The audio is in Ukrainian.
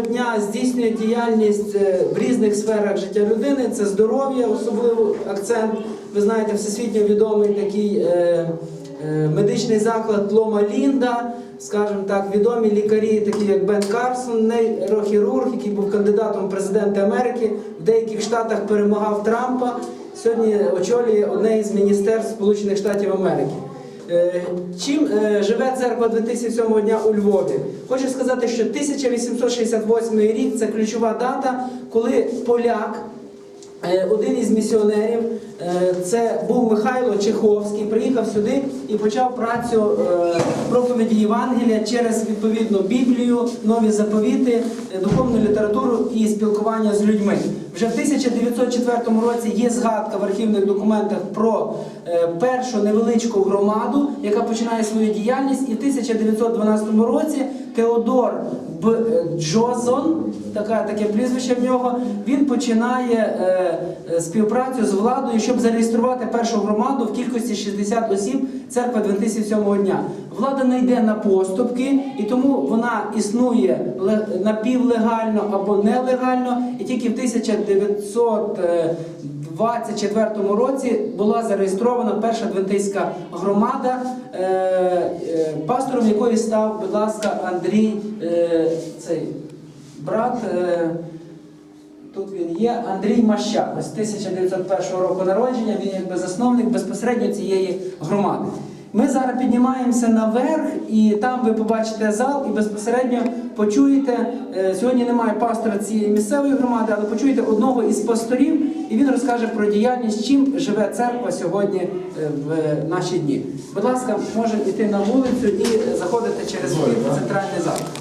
дня здійснює діяльність е, в різних сферах життя людини. Це здоров'я, особливо акцент. Ви знаєте, всесвітньо відомий такий е, е, медичний заклад Лома Лінда. Скажімо так, відомі лікарі, такі як Бен Карсон, нейрохірург, який був кандидатом в президенти Америки, в деяких штатах перемагав Трампа. Сьогодні очолює одне із міністерств Сполучених Штатів Америки. Е, Чим е, живе церква 2007 дня у Львові? Хочу сказати, що 1868 рік це ключова дата, коли поляк, е, один із місіонерів, це був Михайло Чеховський, приїхав сюди і почав працю е, проповіді Євангелія через відповідну Біблію, нові заповіти, е, духовну літературу і спілкування з людьми. Вже в 1904 році є згадка в архівних документах про е, першу невеличку громаду, яка починає свою діяльність, і в 1912 році Теодор Б. е, Джозон, така, таке прізвище в нього, він починає е, е, співпрацю з владою, щоб зареєструвати першу громаду в кількості 60 осіб церква 2007 дня. Влада не йде на поступки, і тому вона існує напівлегально або нелегально, і тільки в 1924 році була зареєстрована перша адвентистська громада, е, е, пастором якої став, будь ласка, Андрій, е, цей брат. е, Тут він є Андрій Мащак, ось 1901 року народження, він якби засновник безпосередньо цієї громади. Ми зараз піднімаємося наверх, і там ви побачите зал і безпосередньо почуєте. е, Сьогодні немає пастора цієї місцевої громади, але почуєте одного із пасторів, і він розкаже про діяльність, чим живе церква сьогодні е, в наші дні. Будь ласка, може йти на вулицю і заходити через вхід в центральний зал.